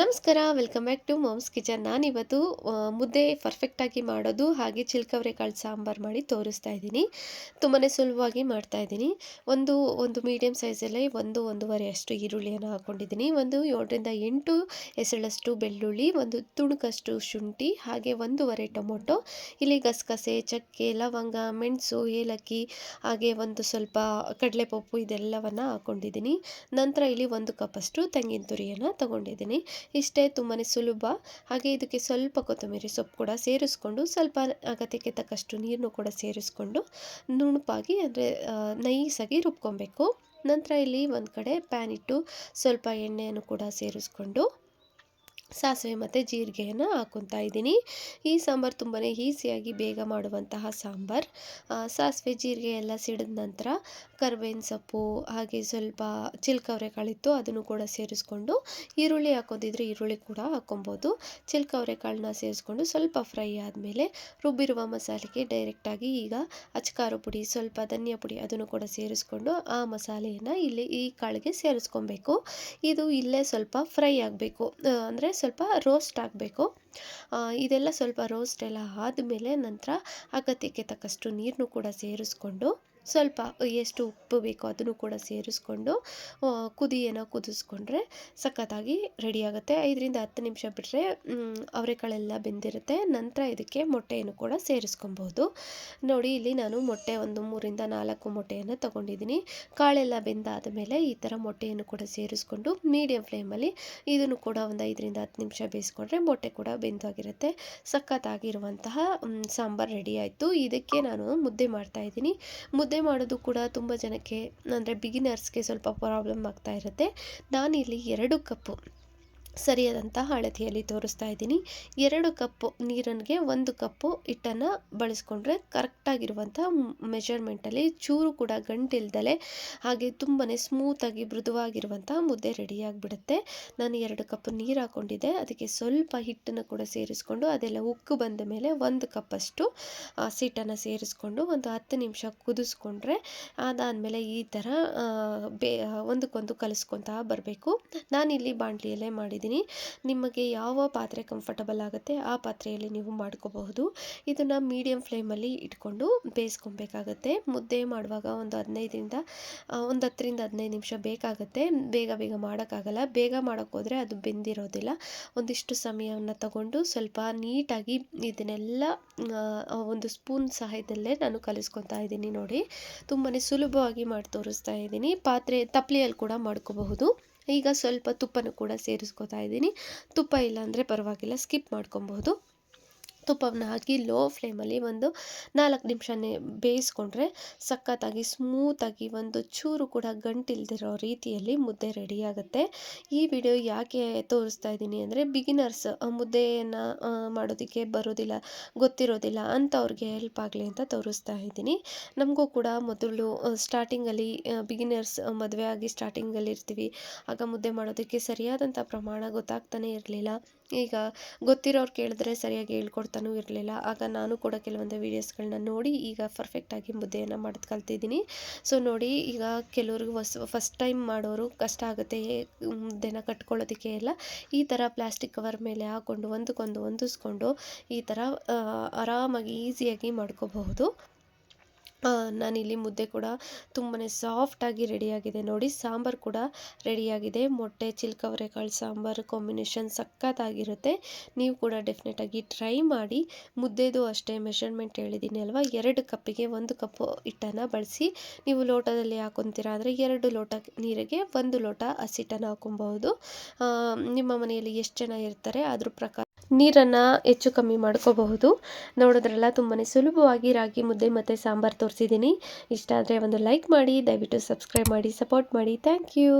ನಮಸ್ಕಾರ, welcome back to mom's kitchen. ನಾನಿವತ್ತು ಇವತ್ತು ಮುದ್ದೆ ಪರ್ಫೆಕ್ಟಾಗಿ ಮಾಡೋದು, ಹಾಗೆ ಚಿಲ್ಕವರೆಕಾಳು ಸಾಂಬಾರು ಮಾಡಿ ತೋರಿಸ್ತಾ ಇದ್ದೀನಿ. ತುಂಬಾ ಸುಲಭವಾಗಿ ಮಾಡ್ತಾ ಇದ್ದೀನಿ. ಒಂದು ಒಂದು ಮೀಡಿಯಮ್ ಸೈಜಲ್ಲಿ ಒಂದು, ಒಂದೂವರೆ ಅಷ್ಟು ಈರುಳ್ಳಿಯನ್ನು ಹಾಕ್ಕೊಂಡಿದ್ದೀನಿ ಒಂದು ಏಳರಿಂದ ಎಂಟು ಎಸಳಷ್ಟು ಬೆಳ್ಳುಳ್ಳಿ, ಒಂದು ತುಣುಕಷ್ಟು ಶುಂಠಿ, ಹಾಗೆ ಒಂದೂವರೆ ಟೊಮೊಟೊ, ಇಲ್ಲಿ ಗಸಗಸೆ, ಚಕ್ಕೆ, ಲವಂಗ, ಮೆಣಸು, ಏಲಕ್ಕಿ, ಹಾಗೆ ಒಂದು ಸ್ವಲ್ಪ ಕಡಲೆಪಪ್ಪು ಇದೆಲ್ಲವನ್ನು ಹಾಕ್ಕೊಂಡಿದ್ದೀನಿ ನಂತರ ಇಲ್ಲಿ ಒಂದು ಕಪ್ಪಷ್ಟು ತೆಂಗಿನ ತುರಿಯನ್ನು ತಗೊಂಡಿದ್ದೀನಿ. ಇಷ್ಟೇ ತುಂಬಾ ಸುಲಭ. ಹಾಗೆ ಇದಕ್ಕೆ ಸ್ವಲ್ಪ ಕೊತ್ತಂಬರಿ ಸೊಪ್ಪು ಕೂಡ ಸೇರಿಸ್ಕೊಂಡು ಸ್ವಲ್ಪ ಅಗತ್ಯಕ್ಕೆ ತಕ್ಕಷ್ಟು ನೀರನ್ನು ಕೂಡ ಸೇರಿಸ್ಕೊಂಡು ನುಣುಪಾಗಿ ಅಂದರೆ ನೈಸಾಗಿ ರುಬ್ಕೊಬೇಕು. ನಂತರ ಇಲ್ಲಿ ಒಂದು ಕಡೆ ಪ್ಯಾನ್ ಇಟ್ಟು ಸ್ವಲ್ಪ ಎಣ್ಣೆಯನ್ನು ಕೂಡ ಸೇರಿಸ್ಕೊಂಡು ಸಾಸಿವೆ ಮತ್ತು ಜೀರಿಗೆಯನ್ನು ಹಾಕೊತಾ ಇದ್ದೀನಿ. ಈ ಸಾಂಬಾರು ತುಂಬಾ ಈಸಿಯಾಗಿ ಬೇಗ ಮಾಡುವಂತಹ ಸಾಂಬಾರು. ಸಾಸಿವೆ, ಜೀರಿಗೆ ಎಲ್ಲ ಸಿಡಿದ ನಂತರ ಕರ್ಬೇವಿನ ಸೊಪ್ಪು, ಹಾಗೆ ಸ್ವಲ್ಪ ಚಿಲ್ಕವರೆಕಾಳಿತ್ತು ಅದನ್ನು ಕೂಡ ಸೇರಿಸ್ಕೊಂಡು ಈರುಳ್ಳಿ ಹಾಕೋದಿದ್ರೆ ಈರುಳ್ಳಿ ಕೂಡ ಹಾಕ್ಕೊಬೋದು. ಚಿಲ್ಕವರೆಕಾಳನ್ನ ಸೇರಿಸ್ಕೊಂಡು ಸ್ವಲ್ಪ ಫ್ರೈ ಆದಮೇಲೆ ರುಬ್ಬಿರುವ ಮಸಾಲೆಗೆ ಡೈರೆಕ್ಟಾಗಿ ಈಗ ಅಚ್ಚಕಾರು ಪುಡಿ, ಸ್ವಲ್ಪ ಧನಿಯಾ ಪುಡಿ ಅದನ್ನು ಕೂಡ ಸೇರಿಸ್ಕೊಂಡು ಆ ಮಸಾಲೆಯನ್ನು ಇಲ್ಲಿ ಈ ಕಾಳಿಗೆ ಸೇರಿಸ್ಕೊಬೇಕು. ಇದು ಇಲ್ಲೇ ಸ್ವಲ್ಪ ಫ್ರೈ ಆಗಬೇಕು. ಅಂದರೆ ಸ್ವಲ್ಪ ರೋಸ್ಟ್ ಆಗಬೇಕು. ಇದೆಲ್ಲ ಸ್ವಲ್ಪ ರೋಸ್ಟ್ ಎಲ್ಲ ಆದಮೇಲೆ ನಂತರ ಅಗತ್ಯಕ್ಕೆ ತಕ್ಕಷ್ಟು ನೀರನ್ನು ಕೂಡ ಸೇರಿಸ್ಕೊಂಡು ಸ್ವಲ್ಪ ಎಷ್ಟು ಉಪ್ಪು ಬೇಕೋ ಅದನ್ನು ಕೂಡ ಸೇರಿಸ್ಕೊಂಡು ಕುದಿಯನ್ನು ಕುದಿಸ್ಕೊಂಡ್ರೆ ಸಖತ್ತಾಗಿ ರೆಡಿಯಾಗುತ್ತೆ ಐದರಿಂದ ಹತ್ತು ನಿಮಿಷ ಬಿಟ್ಟರೆ ಅವರೆಕಾಳೆಲ್ಲ ಬೆಂದಿರುತ್ತೆ. ನಂತರ ಇದಕ್ಕೆ ಮೊಟ್ಟೆಯನ್ನು ಕೂಡ ಸೇರಿಸ್ಕೊಬೋದು ನೋಡಿ, ಇಲ್ಲಿ ನಾನು ಮೊಟ್ಟೆ ಒಂದು ಮೂರಿಂದ ನಾಲ್ಕು ಮೊಟ್ಟೆಯನ್ನು ತೊಗೊಂಡಿದ್ದೀನಿ. ಕಾಳೆಲ್ಲ ಬೆಂದಾದ ಮೇಲೆ ಈ ಥರ ಮೊಟ್ಟೆಯನ್ನು ಕೂಡ ಸೇರಿಸ್ಕೊಂಡು ಮೀಡಿಯಂ ಫ್ಲೇಮಲ್ಲಿ ಇದನ್ನು ಕೂಡ ಒಂದು ಐದರಿಂದ ಹತ್ತು ನಿಮಿಷ ಬೇಯಿಸ್ಕೊಂಡ್ರೆ ಮೊಟ್ಟೆ ಕೂಡ ಬೆಂದಾಗಿರುತ್ತೆ. ಸಖತ್ತಾಗಿರುವಂತಹ ಸಾಂಬಾರು ರೆಡಿ ಆಯಿತು. ಇದಕ್ಕೆ ನಾನು ಮುದ್ದೆ ಮಾಡ್ತಾಯಿದ್ದೀನಿ ಮುದ್ದೆ ಮಾಡೋದು ಕೂಡ ತುಂಬ ಜನಕ್ಕೆ ಅಂದರೆ ಬಿಗಿನರ್ಸ್ಗೆ ಸ್ವಲ್ಪ ಪ್ರಾಬ್ಲಮ್ ಆಗ್ತಾ ಇರುತ್ತೆ. ನಾನಿಲ್ಲಿ ಎರಡು ಕಪ್ಪು. ಸರಿಯಾದಂಥ ಅಳತೆಯಲ್ಲಿ ತೋರಿಸ್ತಾ ಇದ್ದೀನಿ. ಎರಡು ಕಪ್ಪು ನೀರನ್ಗೆ ಒಂದು ಕಪ್ಪು ಹಿಟ್ಟನ್ನು ಬಳಸ್ಕೊಂಡ್ರೆ ಕರೆಕ್ಟಾಗಿರುವಂಥ ಮೆಷರ್ಮೆಂಟಲ್ಲಿ ಚೂರು ಕೂಡ ಗಂಟಿಲ್ದಲೆ ಹಾಗೆ ತುಂಬಾ ಸ್ಮೂತಾಗಿ ಮೃದುವಾಗಿರುವಂಥ ಮುದ್ದೆ ರೆಡಿಯಾಗಿಬಿಡುತ್ತೆ. ನಾನು ಎರಡು ಕಪ್ ನೀರು ಹಾಕ್ಕೊಂಡಿದ್ದೆ. ಅದಕ್ಕೆ ಸ್ವಲ್ಪ ಹಿಟ್ಟನ್ನು ಕೂಡ ಸೇರಿಸ್ಕೊಂಡು ಅದೆಲ್ಲ ಉಕ್ಕು ಬಂದ ಮೇಲೆ ಒಂದು ಕಪ್ಪಷ್ಟು ಹಸಿಟ್ಟನ್ನು ಸೇರಿಸ್ಕೊಂಡು ಒಂದು ಹತ್ತು ನಿಮಿಷ ಕುದಿಸ್ಕೊಂಡ್ರೆ ಅದಾದಮೇಲೆ ಈ ಥರ ಬೇ ಒಂದಕ್ಕೊಂದು ಕಲಿಸ್ಕೊತಾ ಬರಬೇಕು. ನಾನಿಲ್ಲಿ ಬಾಣಲಿಯಲ್ಲೇ ಮಾಡಿದ್ದೀನಿ ನಿಮಗೆ ಯಾವ ಪಾತ್ರೆ ಕಂಫರ್ಟಬಲ್ ಆಗುತ್ತೆ ಆ ಪಾತ್ರೆಯಲ್ಲಿ ನೀವು ಮಾಡ್ಕೋಬಹುದು. ಇದನ್ನು ಮೀಡಿಯಮ್ ಫ್ಲೇಮಲ್ಲಿ ಇಟ್ಕೊಂಡು ಬೇಯಿಸ್ಕೊಬೇಕಾಗತ್ತೆ. ಮುದ್ದೆ ಮಾಡುವಾಗ ಒಂದು ಹದಿನೈದರಿಂದ ಒಂದು ಹತ್ತರಿಂದ ಹದಿನೈದು ನಿಮಿಷ ಬೇಕಾಗುತ್ತೆ. ಬೇಗ ಬೇಗ ಮಾಡೋಕ್ಕಾಗಲ್ಲ. ಬೇಗ ಮಾಡೋಕ್ಕೋದ್ರೆ ಅದು ಬೆಂದಿರೋದಿಲ್ಲ. ಒಂದಿಷ್ಟು ಸಮಯವನ್ನು ತಗೊಂಡು ಸ್ವಲ್ಪ ನೀಟಾಗಿ ಇದನ್ನೆಲ್ಲ ಒಂದು ಸ್ಪೂನ್ ಸಹಾಯದಲ್ಲೇ ನಾನು ಕಲಿಸ್ಕೊತಾ ಇದ್ದೀನಿ ನೋಡಿ. ತುಂಬಾ ಸುಲಭವಾಗಿ ಮಾಡಿ ತೋರಿಸ್ತಾ ಇದ್ದೀನಿ. ಪಾತ್ರೆ ತಪ್ಲಿಯಲ್ಲಿ ಕೂಡ ಮಾಡ್ಕೋಬಹುದು. ಈಗ ಸ್ವಲ್ಪ ತುಪ್ಪನೂ ಕೂಡ ಸೇರಿಸ್ಕೊತಾ ಇದ್ದೀನಿ. ತುಪ್ಪ ಇಲ್ಲ ಅಂದರೆ ಪರವಾಗಿಲ್ಲ ಸ್ಕಿಪ್ ಮಾಡ್ಕೊಬಹುದು. ತುಪ್ಪವನ್ನು ಹಾಕಿ ಲೋ ಫ್ಲೇಮಲ್ಲಿ ಒಂದು ನಾಲ್ಕು ನಿಮಿಷನೇ ಬೇಯಿಸ್ಕೊಂಡ್ರೆ ಸಖತ್ತಾಗಿ ಸ್ಮೂತಾಗಿ ಒಂದು ಚೂರು ಕೂಡ ಗಂಟಿಲ್ದಿರೋ ರೀತಿಯಲ್ಲಿ ಮುದ್ದೆ ರೆಡಿಯಾಗುತ್ತೆ ಈ ವಿಡಿಯೋ ಯಾಕೆ ತೋರಿಸ್ತಾ ಇದ್ದೀನಿ ಅಂದರೆ ಬಿಗಿನರ್ಸ್ ಮುದ್ದೆಯನ್ನು ಮಾಡೋದಕ್ಕೆ ಬರೋದಿಲ್ಲ, ಗೊತ್ತಿರೋದಿಲ್ಲ ಅಂಥವ್ರಿಗೆ ಹೆಲ್ಪ್ ಆಗಲಿ ಅಂತ ತೋರಿಸ್ತಾ ಇದ್ದೀನಿ. ನಮಗೂ ಕೂಡ ಮೊದಲು ಸ್ಟಾರ್ಟಿಂಗಲ್ಲಿ ಬಿಗಿನರ್ಸ್ ಮದುವೆ ಆಗಿ ಸ್ಟಾರ್ಟಿಂಗಲ್ಲಿ ಇರ್ತೀವಿ. ಆಗ ಮುದ್ದೆ ಮಾಡೋದಕ್ಕೆ ಸರಿಯಾದಂಥ ಪ್ರಮಾಣ ಗೊತ್ತಾಗ್ತಾನೆ ಇರಲಿಲ್ಲ. ಈಗ ಗೊತ್ತಿರೋರು ಕೇಳಿದ್ರೆ ಸರಿಯಾಗಿ ಹೇಳ್ಕೊಡ್ತಾನೂ ಇರಲಿಲ್ಲ. ಆಗ ನಾನು ಕೂಡ ಕೆಲವೊಂದು ವೀಡಿಯೋಸ್ಗಳನ್ನ ನೋಡಿ ಈಗ ಪರ್ಫೆಕ್ಟಾಗಿ ಮುದ್ದೆಯನ್ನು ಮಾಡೋದು ಕಲ್ತಿದ್ದೀನಿ. ಸೊ ನೋಡಿ ಈಗ ಕೆಲವ್ರಿಗೆ ಹೊಸ ಫಸ್ಟ್ ಟೈಮ್ ಮಾಡೋರು ಕಷ್ಟ ಆಗುತ್ತೆ ಮುದ್ದೆನ ಕಟ್ಕೊಳ್ಳೋದಕ್ಕೆ ಎಲ್ಲ. ಈ ಥರ ಪ್ಲಾಸ್ಟಿಕ್ ಕವರ್ ಮೇಲೆ ಹಾಕ್ಕೊಂಡು ಒಂದಕ್ಕೊಂದು ಹೊಂದಿಸ್ಕೊಂಡು ಈ ಥರ ಆರಾಮಾಗಿ ಈಸಿಯಾಗಿ ಮಾಡ್ಕೋಬಹುದು. ನಾನಿಲ್ಲಿ ಮುದ್ದೆ ಕೂಡ ತುಂಬಾ ಸಾಫ್ಟಾಗಿ ರೆಡಿಯಾಗಿದೆ. ನೋಡಿ, ಸಾಂಬಾರು ಕೂಡ ರೆಡಿಯಾಗಿದೆ. ಮೊಟ್ಟೆ ಚಿಲ್ಕವರೆಕಾಳು ಸಾಂಬಾರು ಕಾಂಬಿನೇಷನ್ ಸಖತ್ತಾಗಿರುತ್ತೆ. ನೀವು ಕೂಡ ಡೆಫಿನೆಟಾಗಿ ಟ್ರೈ ಮಾಡಿ. ಮುದ್ದೆದು ಅಷ್ಟೇ ಮೆಷರ್ಮೆಂಟ್ ಹೇಳಿದ್ದೀನಿ ಅಲ್ವಾ? ಎರಡು ಕಪ್ಪಿಗೆ ಒಂದು ಕಪ್ಪು ಹಿಟ್ಟನ್ನು ಬಳಸಿ ನೀವು ಲೋಟದಲ್ಲಿ ಹಾಕೊತೀರಾ ಅಂದರೆ ಎರಡು ಲೋಟ ನೀರಿಗೆ ಒಂದು ಲೋಟ ಹಸಿಟ್ಟನ್ನು ಹಾಕೊಬಹುದು. ನಿಮ್ಮ ಮನೆಯಲ್ಲಿ ಎಷ್ಟು ಜನ ಇರ್ತಾರೆ? ಅದ್ರ ಪ್ರಕಾರ ನೀರನ್ನು ಹೆಚ್ಚು ಕಮ್ಮಿ ಮಾಡ್ಕೋಬಹುದು. ನೋಡಿದ್ರಲ್ಲ ತುಂಬಾ ಸುಲಭವಾಗಿ ರಾಗಿ, ಮುದ್ದೆ ಮತ್ತು ಸಾಂಬಾರು ತೋರಿಸಿದ್ದೀನಿ. ಇಷ್ಟ ಆದರೆ ಒಂದು ಲೈಕ್ ಮಾಡಿ, ದಯವಿಟ್ಟು ಸಬ್ಸ್ಕ್ರೈಬ್ ಮಾಡಿ ಸಪೋರ್ಟ್ ಮಾಡಿ. Thank you